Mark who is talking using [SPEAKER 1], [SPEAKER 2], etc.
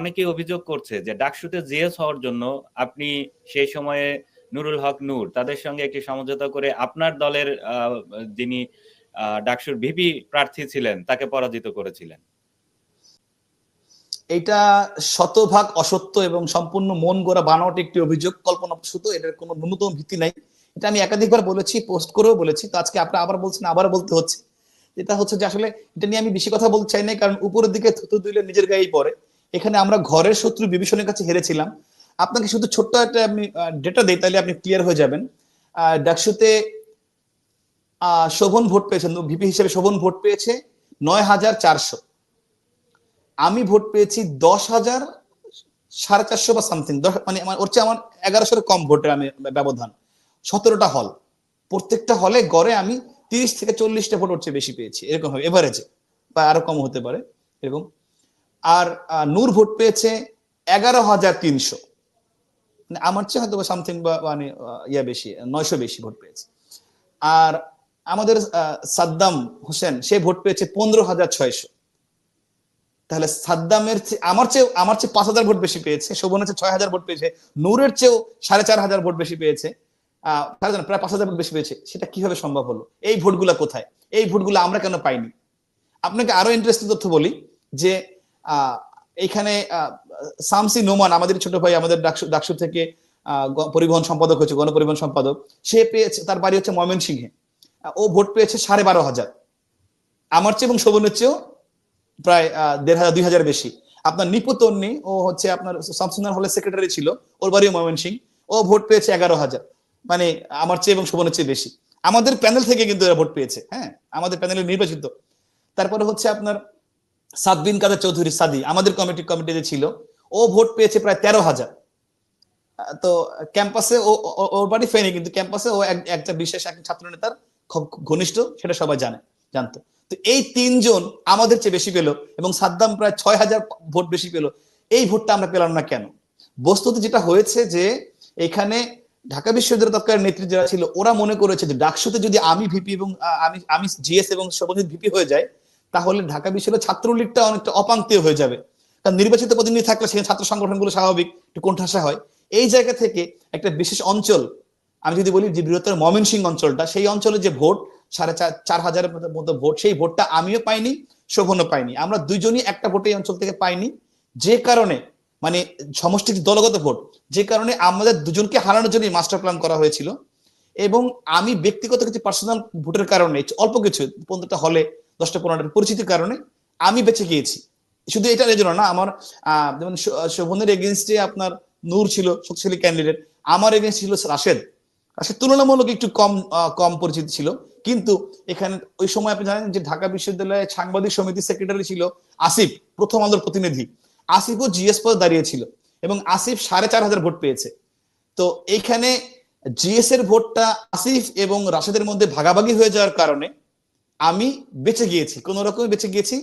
[SPEAKER 1] অনেকেই অভিযোগ করছে যে ডাকসুতে জিএস হওয়ার জন্য আপনি সেই সময়ে নুরুল হক নূর তাদের সঙ্গে একটি সমঝোতা করে আপনার দলের যিনি ডাকসুর ভিপি প্রার্থী ছিলেন তাকে পরাজিত করেছিলেন।
[SPEAKER 2] এটা শতভাগ অসত্য এবং সম্পূর্ণ মন গড়া বানাওয়াট একটি অভিযোগ কল্পনা প্রসূত এটার কোনো ন্যূনতম ভিত্তি নাই। এটা আমি একাধিকবার বলেছি, পোস্ট করেও বলেছি, তো আজকে আপনি আবার বলছেন, আবার বলতে হচ্ছে। এটা হচ্ছে যে আসলে এটা নিয়ে আমি বেশি কথা বলতে চাই না কারণ উপরের দিকে থুতু দিলে নিজের গায়েই পড়ে। এখানে আমরা ঘরের শত্রু বিভীষণের কাছে হেরেছিলাম। আপনাকে শুধু ছোট্ট একটা আমি ডেটা দিই, তাহলে আপনি ক্লিয়ার হয়ে যাবেন। ডাকসুতে শোভন ভোট পেয়েছেন ভিপি হিসেবে শোভন ভোট পেয়েছে নয় হাজার চারশো। আমি ভোট পেয়েছি দশ হাজার সাড়ে চারশো বা সামথিং মানে আমার ওর চেয়ে আমার এগারোশোর কম ভোটের আমি ব্যবধান। সতেরোটা হল প্রত্যেকটা হলে গড়ে আমি তিরিশ থেকে চল্লিশটা ভোট ওর চেয়ে বেশি পেয়েছি। এরকম হবে এভারেজে বা আরও কম হতে পারে, এরকম। আর নূর ভোট পেয়েছে এগারো হাজার তিনশো। মানে আমার চেয়ে হয়তো সামথিং বা মানে ইয়া বেশি, নয়শো বেশি ভোট পেয়েছে। আর আমাদের সাদ্দাম হোসেন, সে ভোট পেয়েছে পনেরো হাজার ছয়শো। তাহলে সাদ্দামের আমার চেয়ে আমার চেয়ে পাঁচ হাজার ভোট বেশি পেয়েছে শোভনের চেয়ে ছয় হাজার ভোট পেয়েছে, নূরের চেয়েও সাড়ে চার হাজার ভোট বেশি পেয়েছে প্রায় পাঁচ হাজার ভোট বেশি পেয়েছে, সেটা কীভাবে সম্ভব হলো? এই ভোটগুলা কোথায়? এই ভোটগুলো আমরা কেন পাইনি? আপনাকে আরও ইন্টারেস্টিং তথ্য বলি যে আহ, সামসি নোমান আমাদের ছোট ভাই আমাদের ডাকসু থেকে পরিবহন সম্পাদক হয়েছে গণপরিবহন সম্পাদক। সে পেয়েছে তার বাড়ি হচ্ছে ময়মনসিংহে। ও ভোট পেয়েছে সাড়ে বারো হাজার। আমার চেয়ে এবং শোভনের চেয়েও প্রায় দেড় হাজার দুই হাজার বেশি। আপনার নিপু তন্নি ও হচ্ছে আপনার শামসুন্নার হলের সেক্রেটারি ছিল ওর বাড়িও ময়মনসিং ও ভোট পেয়েছে এগারো হাজার। মানে আমার চেয়ে এবং শোভনের চেয়ে বেশি। আমাদের প্যানেল থেকে কিন্তু এরা ভোট পেয়েছে হ্যাঁ? আমাদের প্যানেলে নির্বাচিত। তারপরে হচ্ছে আপনার সাদবিন কাদের চৌধুরী? সাদি। আমাদের কমিটি কমিটিতে ছিল। ও ভোট পেয়েছে প্রায় তেরো হাজার। তো ক্যাম্পাসে ও ওর বাড়ি ফেনি কিন্তু ক্যাম্পাসে ও এক- একটা বিশেষ এক ছাত্র নেতার খুব ঘনিষ্ঠ, সেটা সবাই জানে, জানতো। তো এই তিনজন আমাদের চেয়ে বেশি পেল এবং সাদ্দাম প্রায় ছয় হাজার ভোট বেশি পেল। এই ভোটটা আমরা পেলাম না কেন? বস্তুত যেটা হয়েছে যে এখানে ঢাকা বিশ্ববিদ্যালয়ের তৎকালীন নেত্রী যারা ছিল, ওরা মনে করেছে যে ডাকসুতে যদি আমি ভিপি এবং আমি আমি জিএস এবং শোভনজিৎ ভিপি হয়ে যায় তাহলে ঢাকা বিশ্ববিদ্যালয় ছাত্রলীগটা অনেকটা অপাঙ্ক্তীয় হয়ে যাবে। কারণ নির্বাচিত প্রতিনিধি থাকলে সেখানে ছাত্র সংগঠনগুলো স্বাভাবিক, একটু কোণঠাসা হয়। এই জায়গা থেকে একটা বিশেষ অঞ্চল, আমি যদি বলি যে বৃহত্তর ময়মনসিং অঞ্চলটা, সেই অঞ্চলে যে ভোট, সাড়ে চার চার হাজারের মতো- ভোট, সেই ভোটটা আমিও পাইনি, শোভনও পাইনি। আমরা দুইজনই একটা ভোট এই অঞ্চল থেকে পাইনি। যে কারণে মানে সমষ্টি দলগত ভোট, যে কারণে আমাদের দুজনকে হারানোর জন্য মাস্টার প্ল্যান করা হয়েছিল। এবং আমি ব্যক্তিগত কিছু পার্সোনাল ভোটের কারণে, অল্প কিছু, পনেরোটা হলে দশটা পনেরোটা পরিচিতির কারণে আমি বেঁচে গিয়েছি। শুধু এটার জন্য না, আমার যেমন শোভনের এগেনস্টে আপনার নূর ছিল শক্তিশালী ক্যান্ডিডেট আমার এগেনস্ট ছিল রাশেদ। রাশেদ তুলনামূলক একটু কম কম পরিচিত ছিল। কিন্তু এখানে ওই সময় আপনি জানেন যে ঢাকা বিশ্ববিদ্যালয়ের সাংবাদিক সমিতির সেক্রেটারি ছিল আসিফ, প্রথম আলোর প্রতিনিধি। আসিফও জিএস পদে দাঁড়িয়েছিল এবং আসিফ সাড়ে চার হাজার ভোট পেয়েছে। তো এইখানে জিএস এর ভোটটা আসিফ এবং রাশেদের মধ্যে ভাগাভাগি হয়ে যাওয়ার কারণে আমি বেঁচে গিয়েছি কোন রকমে বেঁচে গিয়েছি।